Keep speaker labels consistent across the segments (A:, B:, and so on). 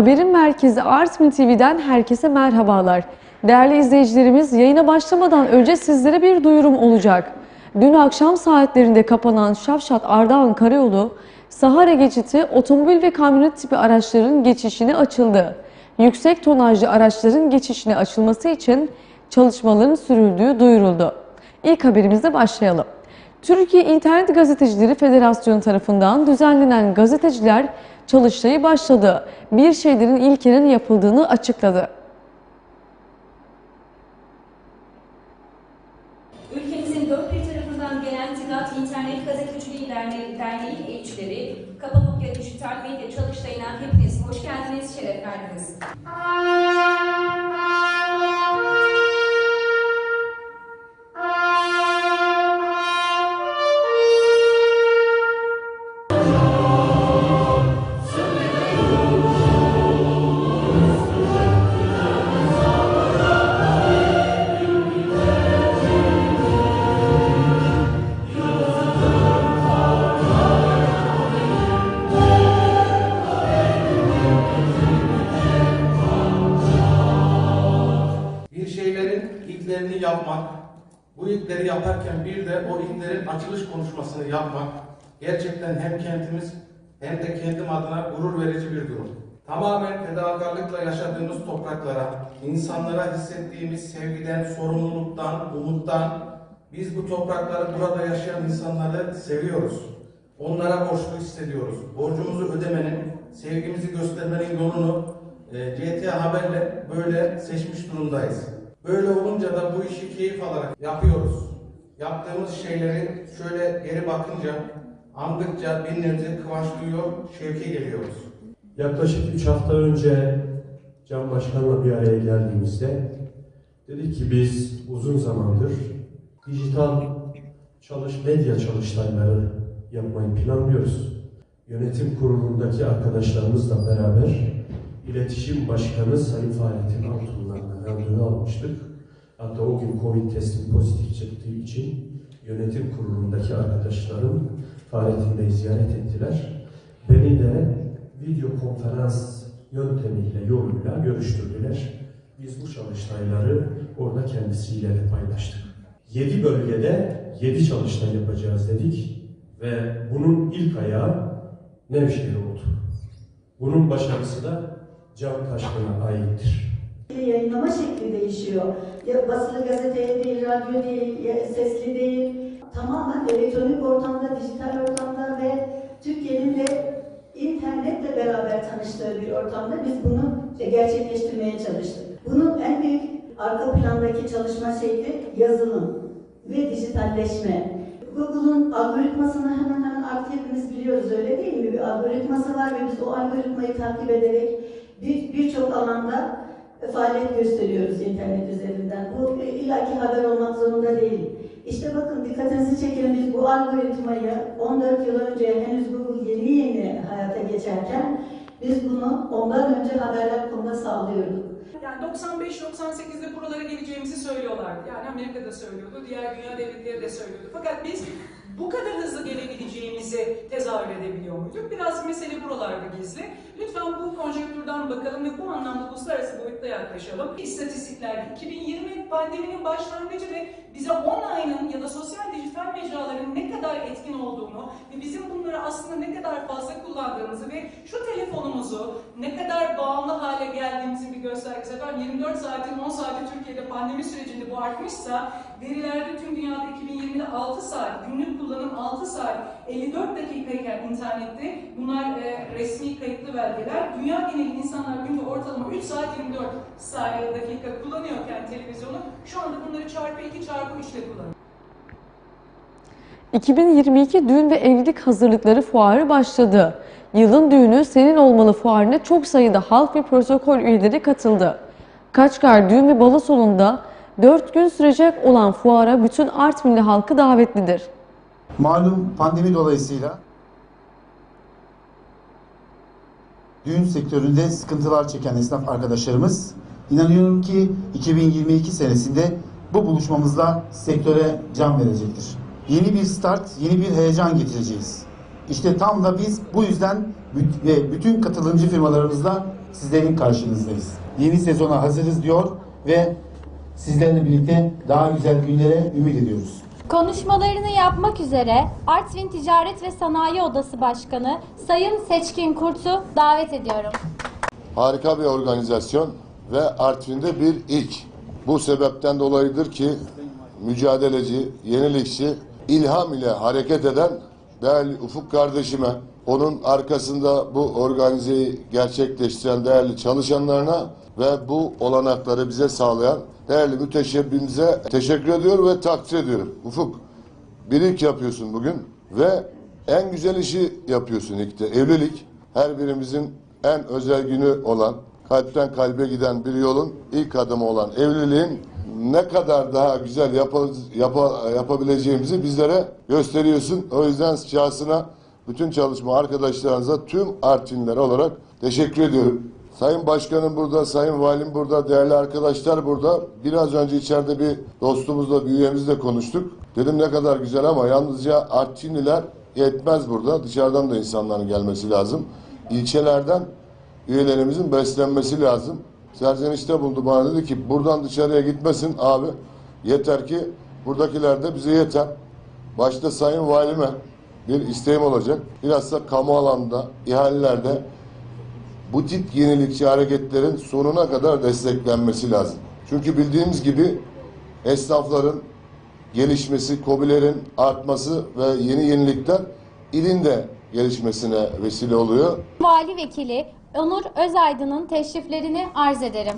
A: Haberin merkezi Artmin TV'den herkese merhabalar. Değerli izleyicilerimiz yayına başlamadan önce sizlere bir duyurum olacak. Dün akşam saatlerinde kapanan Şavşat Ardahan Karayolu, Sahara geçiti otomobil ve kamyonet tipi araçların geçişine açıldı. Yüksek tonajlı araçların geçişine açılması için çalışmaların sürüldüğü duyuruldu. İlk haberimizle başlayalım. Türkiye İnternet Gazetecileri Federasyonu tarafından düzenlenen gazeteciler çalıştayı başladı. Bir şeylerin ilkenin yapıldığını açıkladı.
B: Ülkemizin dört bir tarafından gelen TİGAT İnternet Gazeteciliği Derneği, Derneği elçileri, Kapadokya Dijital Medya Çalıştayı'na hepiniz hoş geldiniz, şeref verdiniz.
C: Bu ilkleri yaparken bir de o ilklerin açılış konuşmasını yapmak gerçekten hem kentimiz hem de kendim adına gurur verici bir durum. Tamamen fedakarlıkla yaşadığımız topraklara, insanlara hissettiğimiz sevgiden, sorumluluktan, umuttan biz bu toprakları burada yaşayan insanları seviyoruz. Onlara borçlu hissediyoruz. Borcumuzu ödemenin, sevgimizi göstermenin yolunu e, CTA Haber'le böyle seçmiş durumdayız. Böyle olunca da bu işi keyif alarak yapıyoruz. Yaptığımız şeyleri şöyle geri bakınca, andıkça bir nebze kıvanç duyuyor, şevke geliyoruz.
D: Yaklaşık 3 hafta önce Can Başkan'la bir araya geldiğimizde dedik ki biz uzun zamandır dijital çalış medya çalıştayları yapmayı planlıyoruz. Yönetim kurulundaki arkadaşlarımızla beraber iletişim başkanı Sayın Fahrettin Altun'la randevu almıştık. Hatta o gün Covid testim pozitif çıktığı için yönetim kurulundaki arkadaşlarım Fahrettin Bey'i ziyaret ettiler. Beni de video konferans yöntemiyle, yoluyla görüştürdüler. Biz bu çalıştayları orada kendisiyle de paylaştık. 7 bölgede 7 çalıştay yapacağız dedik ve bunun ilk ayağı Nevşehir oldu. Bunun başarısı da Can Taşkın'a aittir.
E: Yayınlama şekli değişiyor. Ya basılı gazeteye değil, radyo değil, sesli değil. Tamamen elektronik ortamda, dijital ortamda ve Türkiye'nin de internetle beraber tanıştığı bir ortamda biz bunu gerçekleştirmeye çalıştık. Bunun en büyük arka plandaki çalışma şekli yazılım ve dijitalleşme. Google'un algoritmasını hemen hemen artık hepimiz biliyoruz öyle değil mi? Bir algoritması var ve biz o algoritmayı takip ederek bir birçok alanda faaliyet gösteriyoruz internet üzerinden. Bu illaki haber olmak zorunda değil. İşte bakın dikkatinizi çekelim biz bu algoritmayı 14 yıl önce henüz Google yeni yeni hayata geçerken biz bunu ondan önce haberler.com'da sağlıyorduk.
F: Yani 95-98'de buralara geleceğimizi söylüyorlardı. Yani Amerika'da söylüyordu, diğer dünya devletleri de söylüyordu. Fakat biz bu kadar hızlı gelebileceğimizi tezahür edebiliyor muyduk? Biraz mesele buralarda gizli. Lütfen bu konjonktürden bakalım ve bu anlamda uluslararası boyutta yaklaşalım. İstatistiklerde 2020 pandeminin başlangıcı ve bize online'ın ya da sosyal dijital mecraların ne kadar etkin olduğunu ve bizim bunları aslında ne kadar fazla kullandığımızı ve şu telefonumuzu ne kadar bağımlı hale göstergesi. Efendim 24 saatin 10 saati Türkiye'de pandemi sürecinde bu artmışsa verilerde tüm dünyada 2020'de 6 saat, günlük kullanım 6 saat, 54 dakikayken internette bunlar e, resmi kayıtlı belgeler. Dünya geneli insanlar günde ortalama 3 saat 24 saat dakika kullanıyorken televizyonu şu anda bunları çarpı 2 çarpı 3 ile kullanıyor.
A: 2022 düğün ve evlilik hazırlıkları fuarı başladı. Yılın düğünü senin olmalı fuarına çok sayıda halk ve protokol üyeleri katıldı. Kaçkar Düğün ve Balo Salonu'nda 4 gün sürecek olan fuara bütün Artvinli halkı davetlidir.
G: Malum pandemi dolayısıyla düğün sektöründe sıkıntılar çeken esnaf arkadaşlarımız inanıyorum ki 2022 senesinde bu buluşmamızla sektöre can verecektir. Yeni bir start, yeni bir heyecan getireceğiz. İşte tam da biz bu yüzden bütün katılımcı firmalarımızla sizlerin karşınızdayız. Yeni sezona hazırız diyor ve sizlerle birlikte daha güzel günlere ümit ediyoruz.
H: Konuşmalarını yapmak üzere Artvin Ticaret ve Sanayi Odası Başkanı Sayın Seçkin Kurt'u davet ediyorum.
I: Harika bir organizasyon ve Artvin'de bir ilk. Bu sebepten dolayıdır ki mücadeleci, yenilikçi, ilham ile hareket eden değerli Ufuk kardeşime, onun arkasında bu organizeyi gerçekleştiren değerli çalışanlarına ve bu olanakları bize sağlayan değerli müteşebbimize teşekkür ediyorum ve takdir ediyorum. Ufuk, bir ilk yapıyorsun bugün ve en güzel işi yapıyorsun ilk de. Evlilik her birimizin en özel günü olan, kalpten kalbe giden bir yolun ilk adımı olan evliliğin ne kadar daha güzel yapa, yapa- yapabileceğimizi bizlere gösteriyorsun. O yüzden şahsına bütün çalışma arkadaşlarınıza tüm Artvinler olarak teşekkür ediyorum. Sayın Başkanım burada, Sayın Valim burada, değerli arkadaşlar burada. Biraz önce içeride bir dostumuzla, bir üyemizle konuştuk. Dedim ne kadar güzel ama yalnızca Artvinliler yetmez burada. Dışarıdan da insanların gelmesi lazım. İlçelerden üyelerimizin beslenmesi lazım. Serzenişte buldu bana dedi ki buradan dışarıya gitmesin abi. Yeter ki buradakiler de bize yeter. Başta Sayın Valime bir isteğim olacak. Bilhassa kamu alanında, ihalelerde bu tip yenilikçi hareketlerin sonuna kadar desteklenmesi lazım. Çünkü bildiğimiz gibi esnafların gelişmesi, kobilerin artması ve yeni yenilikler ilin de gelişmesine vesile oluyor.
H: Vali Vekili Onur Özaydın'ın teşriflerini arz ederim.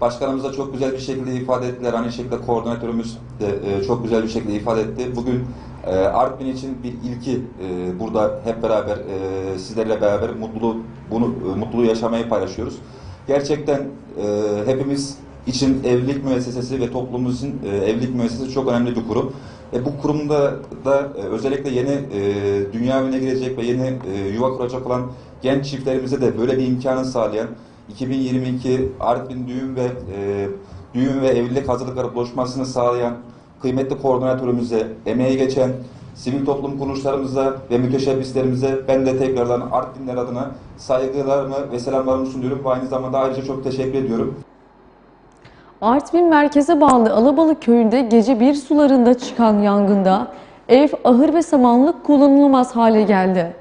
J: Başkanımız da çok güzel bir şekilde ifade ettiler. Aynı şekilde koordinatörümüz de e, çok güzel bir şekilde ifade etti. Bugün e, Artvin için bir ilki e, burada hep beraber sizlerle beraber mutluluğu bunu mutluluğu yaşamayı paylaşıyoruz. Gerçekten hepimiz için evlilik müessesesi ve toplumumuz için evlilik müessesesi çok önemli bir kurum. E, bu kurumda da özellikle yeni e, dünya evine girecek ve yeni e, yuva kuracak olan genç çiftlerimize de böyle bir imkanı sağlayan 2022 Artvin Düğün ve e, Düğün ve Evlilik Hazırlıkları buluşmasını sağlayan kıymetli koordinatörümüze, emeği geçen sivil toplum kuruluşlarımıza ve müteşebbislerimize ben de tekrardan Artvinler adına saygılarımı ve selamlarımı sunuyorum ve aynı zamanda ayrıca çok teşekkür ediyorum.
A: Artvin merkeze bağlı Alabalık köyünde gece bir sularında çıkan yangında ev, ahır ve samanlık kullanılamaz hale geldi.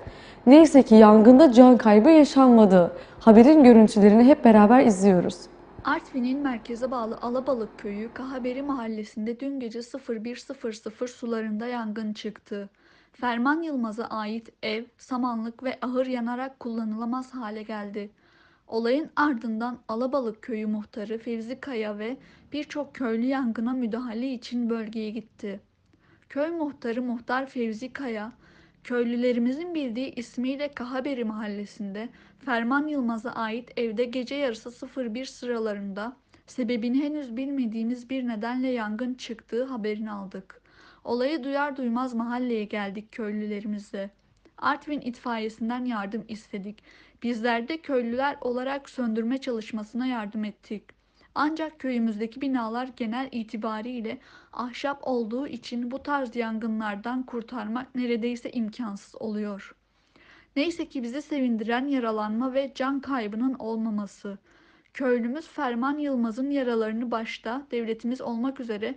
A: Neyse ki yangında can kaybı yaşanmadı. Haberin görüntülerini hep beraber izliyoruz.
K: Artvin'in merkeze bağlı Alabalık köyü Kahaberi mahallesinde dün gece 01.00 sularında yangın çıktı. Ferman Yılmaz'a ait ev, samanlık ve ahır yanarak kullanılamaz hale geldi. Olayın ardından Alabalık köyü muhtarı Fevzi Kaya ve birçok köylü yangına müdahale için bölgeye gitti. Köy muhtarı Muhtar Fevzi Kaya, köylülerimizin bildiği ismiyle Kahaberi mahallesinde Ferman Yılmaz'a ait evde gece yarısı 01 sıralarında sebebini henüz bilmediğimiz bir nedenle yangın çıktığı haberini aldık. Olayı duyar duymaz mahalleye geldik köylülerimizle. Artvin itfaiyesinden yardım istedik. Bizler de köylüler olarak söndürme çalışmasına yardım ettik. Ancak köyümüzdeki binalar genel itibariyle ahşap olduğu için bu tarz yangınlardan kurtarmak neredeyse imkansız oluyor. Neyse ki bizi sevindiren yaralanma ve can kaybının olmaması. Köylümüz Ferman Yılmaz'ın yaralarını başta devletimiz olmak üzere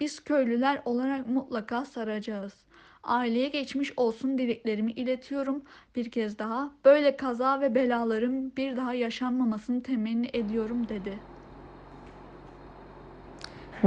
K: biz köylüler olarak mutlaka saracağız. Aileye geçmiş olsun dileklerimi iletiyorum bir kez daha. Böyle kaza ve belaların bir daha yaşanmamasını temenni ediyorum dedi.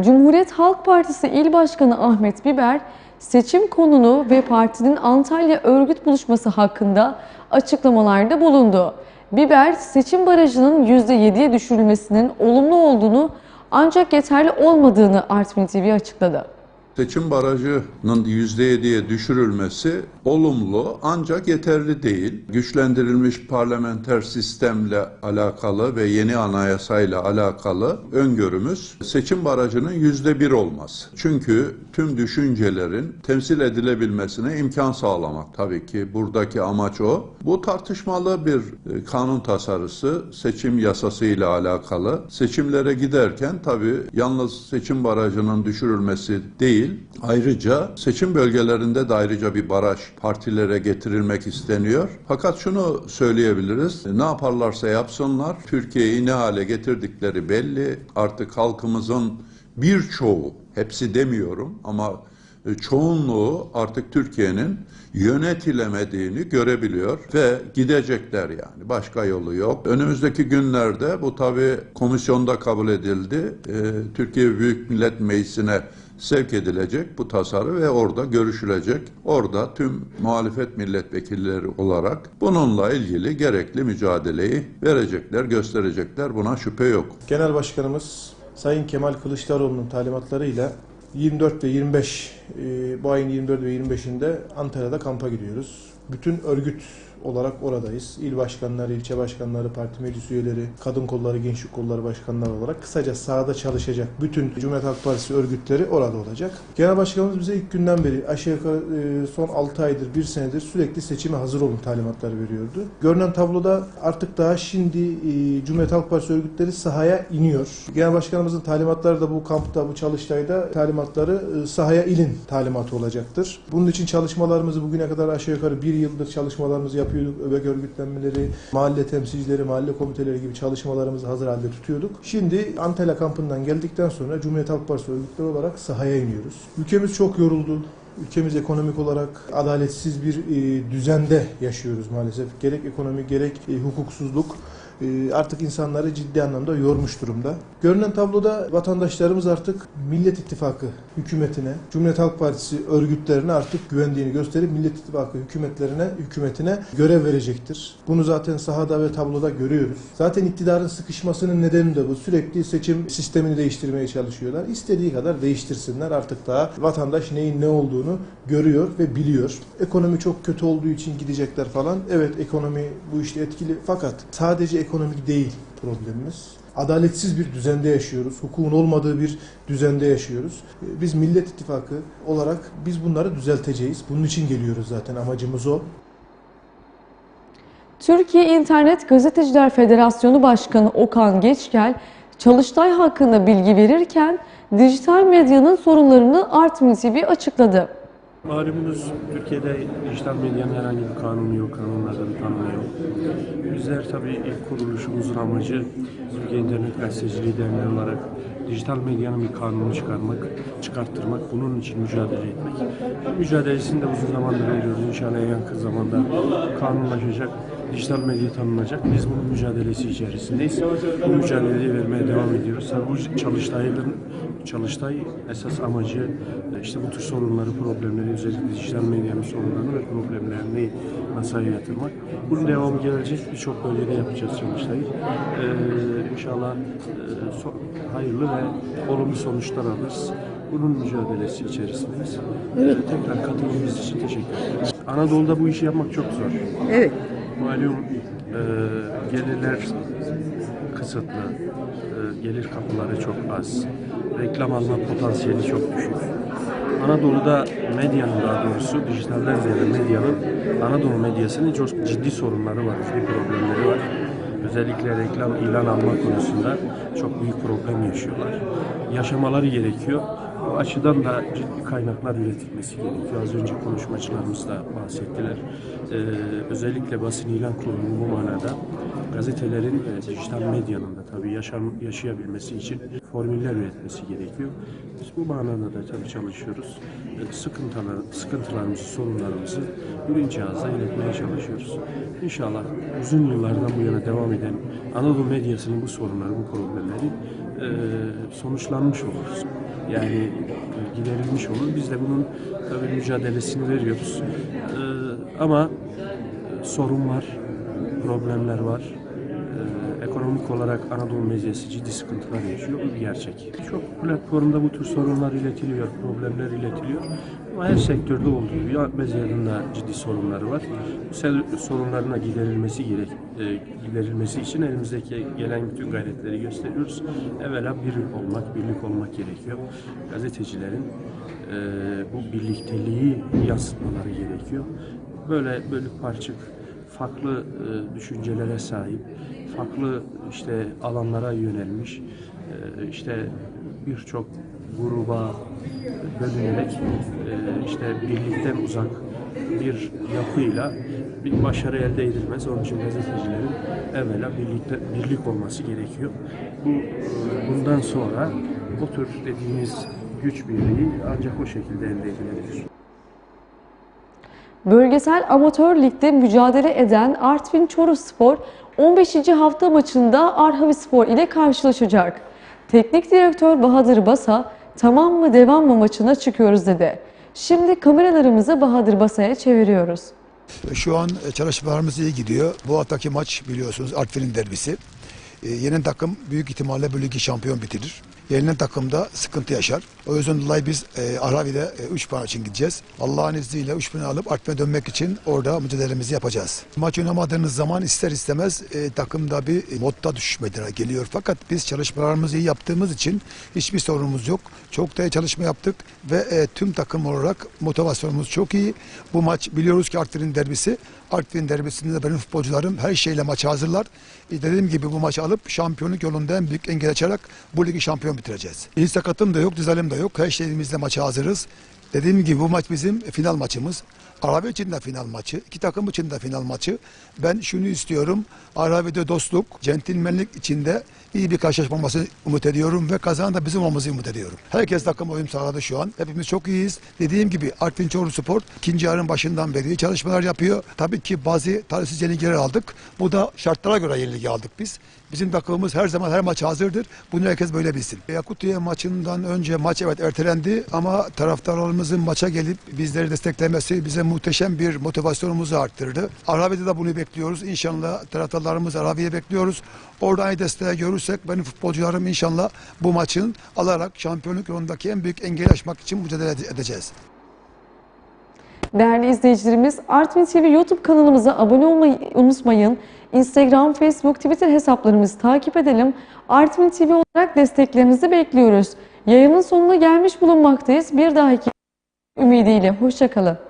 A: Cumhuriyet Halk Partisi İl Başkanı Ahmet Biber, seçim konunu ve partinin Antalya örgüt buluşması hakkında açıklamalarda bulundu. Biber, seçim barajının %7'ye düşürülmesinin olumlu olduğunu ancak yeterli olmadığını Artvin TV açıkladı.
L: Seçim barajının %7'ye düşürülmesi olumlu ancak yeterli değil. Güçlendirilmiş parlamenter sistemle alakalı ve yeni anayasayla alakalı öngörümüz seçim barajının %1 olması. Çünkü tüm düşüncelerin temsil edilebilmesine imkan sağlamak tabii ki buradaki amaç o. Bu tartışmalı bir e, kanun tasarısı seçim yasasıyla alakalı. Seçimlere giderken tabii yalnız seçim barajının düşürülmesi değil, değil. Ayrıca seçim bölgelerinde de ayrıca bir baraj partilere getirilmek isteniyor. Fakat şunu söyleyebiliriz. Ne yaparlarsa yapsınlar Türkiye'yi ne hale getirdikleri belli. Artık halkımızın birçoğu, hepsi demiyorum ama e, çoğunluğu artık Türkiye'nin yönetilemediğini görebiliyor ve gidecekler yani. Başka yolu yok. Önümüzdeki günlerde bu tabi komisyonda kabul edildi. E, Türkiye Büyük Millet Meclisi'ne sevk edilecek bu tasarı ve orada görüşülecek. Orada tüm muhalefet milletvekilleri olarak bununla ilgili gerekli mücadeleyi verecekler, gösterecekler. Buna şüphe yok.
M: Genel Başkanımız Sayın Kemal Kılıçdaroğlu'nun talimatlarıyla 24 ve 25 e, bu ayın 24 ve 25'inde Antalya'da kampa gidiyoruz. Bütün örgüt olarak oradayız. İl başkanları, ilçe başkanları, parti meclis üyeleri, kadın kolları, gençlik kolları başkanları olarak kısaca sahada çalışacak bütün Cumhuriyet Halk Partisi örgütleri orada olacak. Genel Başkanımız bize ilk günden beri aşağı yukarı e, son 6 aydır, 1 senedir sürekli seçime hazır olun talimatları veriyordu. Görünen tabloda artık daha şimdi e, Cumhuriyet Halk Partisi örgütleri sahaya iniyor. Genel Başkanımızın talimatları da bu kampta, bu çalıştayda talimatları e, sahaya inin talimatı olacaktır. Bunun için çalışmalarımızı bugüne kadar aşağı yukarı bir yıldır çalışmalarımızı yapıyorduk. Öbek örgütlenmeleri, mahalle temsilcileri, mahalle komiteleri gibi çalışmalarımızı hazır halde tutuyorduk. Şimdi Antalya kampından geldikten sonra Cumhuriyet Halk Partisi örgütleri olarak sahaya iniyoruz. Ülkemiz çok yoruldu. Ülkemiz ekonomik olarak adaletsiz bir e, düzende yaşıyoruz maalesef. Gerek ekonomi gerek e, hukuksuzluk artık insanları ciddi anlamda yormuş durumda. Görünen tabloda vatandaşlarımız artık Millet İttifakı hükümetine, Cumhuriyet Halk Partisi örgütlerine artık güvendiğini gösterip Millet İttifakı hükümetlerine, hükümetine görev verecektir. Bunu zaten sahada ve tabloda görüyoruz. Zaten iktidarın sıkışmasının nedeni de bu. Sürekli seçim sistemini değiştirmeye çalışıyorlar. İstediği kadar değiştirsinler. Artık daha vatandaş neyin ne olduğunu görüyor ve biliyor. Ekonomi çok kötü olduğu için gidecekler falan. Evet ekonomi bu işte etkili fakat sadece ekonomik değil problemimiz. Adaletsiz bir düzende yaşıyoruz. Hukukun olmadığı bir düzende yaşıyoruz. Biz Millet İttifakı olarak biz bunları düzelteceğiz. Bunun için geliyoruz zaten amacımız o.
A: Türkiye İnternet Gazeteciler Federasyonu Başkanı Okan Geçgel, Çalıştay hakkında bilgi verirken dijital medyanın sorunlarını Artvin TV açıkladı.
D: Malumunuz Türkiye'de dijital medyanın herhangi bir kanunu yok, kanunlarda bir tanımı yok. Bizler tabii ilk kuruluşumuzun amacı Türkiye İnternet Gazeteciliği Derneği olarak dijital medyanın bir kanunu çıkarmak, çıkarttırmak, bunun için mücadele etmek. Mücadelesini de uzun zamandır veriyoruz. İnşallah en yakın zamanda kanunlaşacak, dijital medya tanınacak. Biz bunun mücadelesi içerisindeyiz. Bu mücadeleyi vermeye devam ediyoruz. Tabii bu çalıştayların Çalıştay esas amacı e, işte bu tür sorunları, problemleri, özellikle dijital medyanın sorunlarını ve problemlerini masaya yatırmak. Bunun devamı gelecek. Birçok bölgede yapacağız Çalıştay'ı. Ee, inşallah e, so- hayırlı ve olumlu sonuçlar alırız. Bunun mücadelesi içerisindeyiz. Ee, tekrar katıldığınız için teşekkür ederim. Anadolu'da bu işi yapmak çok zor.
N: Evet.
D: Malum e, gelirler kısıtlı, gelir kapıları çok az, reklam alma potansiyeli çok düşük. Anadolu'da medyanın daha doğrusu dijitalden ziyade medyanın, Anadolu medyasının çok ciddi sorunları var, ciddi problemleri var. Özellikle reklam ilan alma konusunda çok büyük problem yaşıyorlar. Yaşamaları gerekiyor. Bu açıdan da ciddi kaynaklar üretilmesi gerekiyor. Az önce konuşmacılarımız da bahsettiler. Ee, özellikle basın ilan kurumu bu manada gazetelerin e, dijital medyanın da tabii yaşam, yaşayabilmesi için formüller üretmesi gerekiyor. Biz bu manada da tabii çalışıyoruz. Ee, sıkıntılar, sıkıntılarımızı, sorunlarımızı birinci ağızda iletmeye çalışıyoruz. İnşallah uzun yıllardan bu yana devam eden Anadolu medyasının bu sorunları, bu problemleri e, sonuçlanmış oluruz. Yani giderilmiş olur. Biz de bunun tabii mücadelesini veriyoruz. E, ama sorun var, problemler var. Ekonomik olarak Anadolu medyası ciddi sıkıntılar yaşıyor. Bu bir gerçek. Çok platformda bu tür sorunlar iletiliyor, problemler iletiliyor. Ama her sektörde olduğu gibi medyanın da ciddi sorunları var. Bu sorunlarına giderilmesi gerek, e, giderilmesi için elimizdeki gelen bütün gayretleri gösteriyoruz. Evvela bir olmak, birlik olmak gerekiyor. Gazetecilerin e, bu birlikteliği yansıtmaları gerekiyor. Böyle bölük parçık farklı e, düşüncelere sahip, farklı işte alanlara yönelmiş, e, işte birçok
N: gruba bölünerek e, işte birlikten uzak bir yapıyla bir başarı elde edilmez. Onun için gazetecilerin evvela birlikte, birlik olması gerekiyor. Bu e, bundan sonra bu tür dediğimiz güç birliği ancak o şekilde elde edilebilir.
A: Bölgesel Amatör Lig'de mücadele eden Artvin Çoruspor 15. hafta maçında Arhavispor ile karşılaşacak. Teknik direktör Bahadır Basa tamam mı devam mı maçına çıkıyoruz dedi. Şimdi kameralarımızı Bahadır Basa'ya çeviriyoruz.
O: Şu an e, çalışmalarımız iyi gidiyor. Bu haftaki maç biliyorsunuz Artvin'in derbisi. E, yenen takım büyük ihtimalle bu ligi şampiyon bitirir. Yenilen takım da sıkıntı yaşar. O yüzden dolayı biz e, Arhavi'de 3 puan için gideceğiz. Allah'ın izniyle 3 puan alıp Artvin'e dönmek için orada mücadelemizi yapacağız. Maç oynamadığınız zaman ister istemez e, takımda bir e, modda düşüş meydana geliyor. Fakat biz çalışmalarımızı iyi yaptığımız için hiçbir sorunumuz yok. Çok da iyi çalışma yaptık ve e, tüm takım olarak motivasyonumuz çok iyi. Bu maç biliyoruz ki Artvin'in derbisi. Artvin derbisinde de benim futbolcularım her şeyle maçı hazırlar. E, dediğim gibi bu maçı alıp şampiyonluk yolunda en büyük engel açarak bu ligi şampiyon bitireceğiz. Hiç sakatım da yok, dizalim de yok. Her şeyimizle maça hazırız. Dediğim gibi bu maç bizim final maçımız. Arabi için de final maçı, iki takım için de final maçı. Ben şunu istiyorum, Arabi'de dostluk, centilmenlik içinde iyi bir karşılaşma umut ediyorum ve kazanan da bizim olmamızı umut ediyorum. Herkes takım uyum sağladı şu an. Hepimiz çok iyiyiz. Dediğim gibi Artvin Çoruh Spor ikinci yarın başından beri çalışmalar yapıyor. Tabii ki bazı talihsiz yenilgiler aldık. Bu da şartlara göre yenilgi aldık biz. Bizim takımımız her zaman her maç hazırdır. Bunu herkes böyle bilsin. Yakutiye maçından önce maç evet ertelendi ama taraftarlarımızın maça gelip bizleri desteklemesi bize muhteşem bir motivasyonumuzu arttırdı. Arabi'de de bunu bekliyoruz. İnşallah taraftarlarımız Arabi'ye bekliyoruz. Orada aynı desteği görürsek benim futbolcularım inşallah bu maçın alarak şampiyonluk yolundaki en büyük engeli aşmak için mücadele ede- edeceğiz.
A: Değerli izleyicilerimiz Artvin TV YouTube kanalımıza abone olmayı unutmayın. Instagram, Facebook, Twitter hesaplarımızı takip edelim. Artvin TV olarak desteklerinizi bekliyoruz. Yayının sonuna gelmiş bulunmaktayız. Bir dahaki ümidiyle. Hoşçakalın.